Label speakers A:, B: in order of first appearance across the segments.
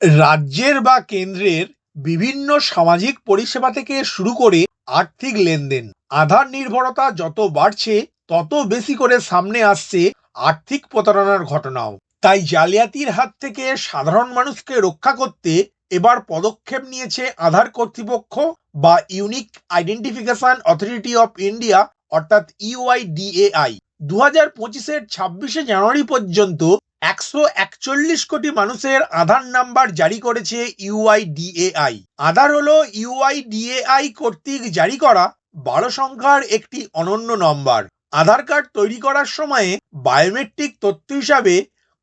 A: রাজ্যের বা কেন্দ্রের বিভিন্ন সামাজিক পরিষেবা থেকে শুরু করে আর্থিক লেনদেন। আধার নির্ভরতা যত বাড়ছে, তত বেশি করে সামনে আসছে আর্থিক প্রতারণার ঘটনাও। তাই জালিয়াতির হাত থেকে সাধারণ মানুষকে রক্ষা করতে এবার পদক্ষেপ নিয়েছে আধার কর্তৃপক্ষ বা unique identification authority of India, অর্থাৎ ইউআইডিএআই। দু হাজার পঁচিশের ছাব্বিশে জানুয়ারি পর্যন্ত একশো একচল্লিশ কোটি মানুষের আধার নাম্বার জারি করেছে ইউআইডিএআই আধার হলো ইউআইডিএআই কর্তৃক জারি করা বারো সংখ্যার একটি অনন্য নম্বর। আধার কার্ড তৈরি করার সময়ে বায়োমেট্রিক তথ্য হিসাবে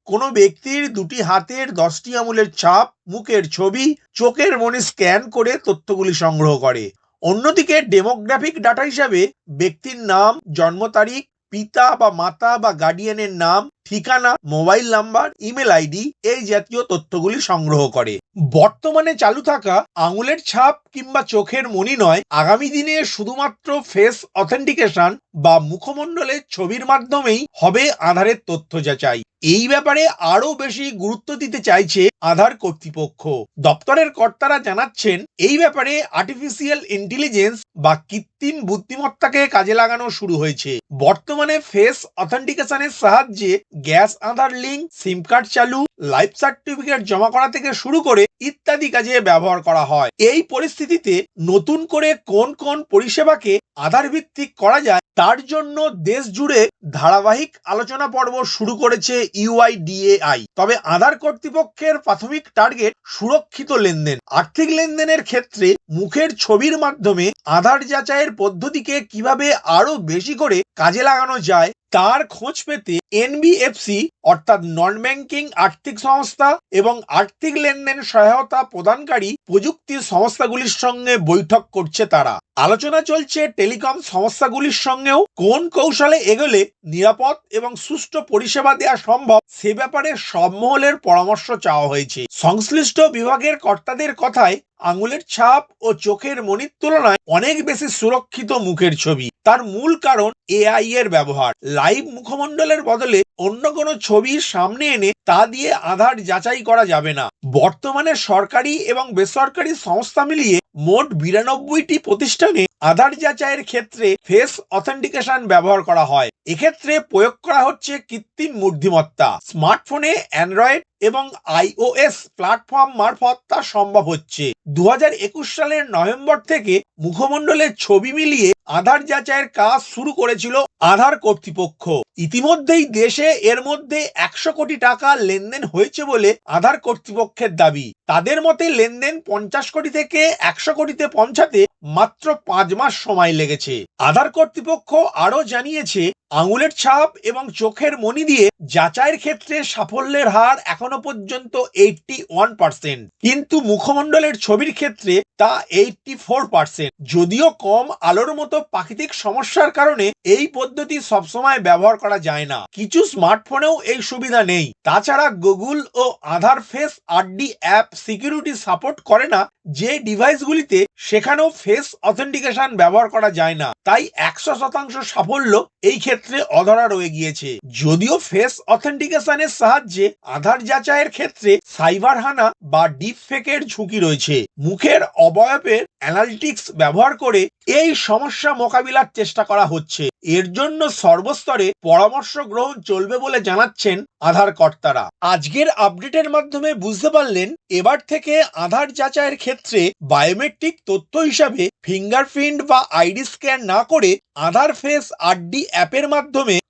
A: কোনো ব্যক্তির দুটি হাতের দশটি আঙুলের ছাপ, মুখের ছবি, চোখের মনে স্ক্যান করে তথ্যগুলি সংগ্রহ করে। অন্যদিকে ডেমোগ্রাফিক ডাটা হিসাবে ব্যক্তির নাম, জন্ম তারিখ, পিতা বা মাতা বা গার্ডিয়ানের নাম ঠিকানা, মোবাইল নাম্বার, ইমেল আইডি এই জাতীয় তথ্যগুলি সংগ্রহ করে। বর্তমানে চালু থাকা আঙুলের ছাপ কিংবা চোখের মনি নয়, আগামী দিনে শুধুমাত্র ফেস অথেন্টিকেশন বা মুখমণ্ডলের ছবির মাধ্যমেই হবে আধারের তথ্য যাচাই। এই ব্যাপারে আরও বেশি গুরুত্ব দিতে চাইছে আধার কর্তৃপক্ষ। দপ্তরের কর্তারা জানাচ্ছেন, এই ব্যাপারে আর্টিফিশিয়াল ইন্টেলিজেন্স বা কৃত্রিম বুদ্ধিমত্তাকে কাজে লাগানো শুরু হয়েছে। বর্তমানে ফেস অথেন্টিকেশনের সাহায্যে gas Aadhaar link, SIM card চালু, লাইফ সার্টিফিকেট জমা করা থেকে শুরু করে ইত্যাদি কাজে ব্যবহার করা হয়। এই পরিস্থিতিতে নতুন করে কোন কোন পরিষেবাকে আধার ভিত্তিক করা যায়, তার জন্য দেশ জুড়ে ধারাবাহিক আলোচনা পর্ব শুরু করেছে ইউআইডিএআই তবে আধার কর্তৃপক্ষের প্রাথমিক টার্গেট সুরক্ষিত লেনদেন। আর্থিক লেনদেনের ক্ষেত্রে মুখের ছবির মাধ্যমে আধার যাচাইয়ের পদ্ধতিকে কীভাবে আরও বেশি করে কাজে লাগানো যায় তার খোঁজ পেতে এনবিএফসি, অর্থাৎ নন ব্যাংকিং আর্থিক সংস্থা এবং আর্থিক লেনদেন সহায়তা প্রদানকারী প্রযুক্তি সংস্থাগুলির সঙ্গে বৈঠক করছে তারা। আলোচনা চলছে টেলিকম সংস্থাগুলির সঙ্গেও। কোন কৌশলে এগোলে নিরাপদ এবং সুষ্ঠু পরিষেবা দেওয়া সম্ভব সে ব্যাপারে সব মহলের পরামর্শ চাওয়া হয়েছে। সংশ্লিষ্ট বিভাগের কর্তাদের কথায় আঙুলের ছাপ ও চোখের মনির তুলনায় অনেক বেশি সুরক্ষিত মুখের ছবি। তার মূল কারণ এআই এর ব্যবহার। লাইভ মুখমণ্ডলের বদলে অন্য কোনো ছবির সামনে এনে তা দিয়ে আধার যাচাই করা যাবে না। বর্তমানে সরকারি এবং বেসরকারি সংস্থা মিলিয়ে মোট বিরানব্বইটি প্রতিষ্ঠানে আধার যাচাইয়ের ক্ষেত্রে ফেস অথেন্টিকেশন ব্যবহার করা হয়। এক্ষেত্রে প্রয়োগ করা হচ্ছে কৃত্রিম বুদ্ধিমত্তা। স্মার্টফোনে অ্যান্ড্রয়েড এবং আইওএস প্ল্যাটফর্ম মারফত তা সম্ভব হচ্ছে। দু হাজার একুশ সালের নভেম্বর থেকে মুখমণ্ডলের ছবি মিলিয়ে আধার যাচাইয়ের কাজ শুরু করেছিল আধার কর্তৃপক্ষ। ইতিমধ্যেই দেশে এর মধ্যে একশো কোটি টাকা লেনদেন হয়েছে বলে আধার কর্তৃপক্ষের দাবি। তাদের মতে লেনদেন পঞ্চাশ কোটি থেকে একশো কোটিতে পৌঁছাতে মাত্র পাঁচ মাস সময় লেগেছে। আধার কর্তৃপক্ষ আরও জানিয়েছে আঙুলের ছাপ এবং চোখের মনি দিয়ে যাচাইয়ের ক্ষেত্রে সাফল্যের হার এখনও পর্যন্ত এইটটি ওয়ান পার্সেন্ট কিন্তু মুখমণ্ডলের ছবির ক্ষেত্রে তা এইটটি ফোর পার্সেন্ট যদিও কম আলোর মতো প্রাকৃতিক সমস্যার কারণে এই পদ্ধতি সবসময় ব্যবহার করা যায় না। কিছু স্মার্টফোনেও এই সুবিধা নেই। তাছাড়া গুগল ও Aadhaar face RD app security support করে না যে ডিভাইসগুলিতে সেখানেও ফেস অথেন্টিকেশন ব্যবহার করা যায় না, তাই একশো শতাংশ সাফল্য এই ক্ষেত্রে অধরা রয়ে গিয়েছে। যদিও ফেস অথেন্টিকেশনের সাহায্যে আধার যাচাইয়ের ক্ষেত্রে সাইবার হানা বা ডিপ ফেকের ঝুঁকি রয়েছে। মুখের অবয়বের অ্যানালিটিক্স ব্যবহার করে এই সমস্যা মোকাবিলার চেষ্টা করা হচ্ছে। এর জন্য সর্বস্তরে পরামর্শ গ্রহণ চলবে বলে জানাচ্ছেন আধার কর্তারা আজকের আপডেটের মাধ্যমে বুঝতে পারলেন, এবার থেকে আধার যাচাইয়ের ক্ষেত্রে বায়োমেট্রিক তথ্য হিসাবে ফিঙ্গারপ্রিন্ট বা আইডি স্ক্যান না করে আধার ফেস আরডি অ্যাপের মাধ্যমে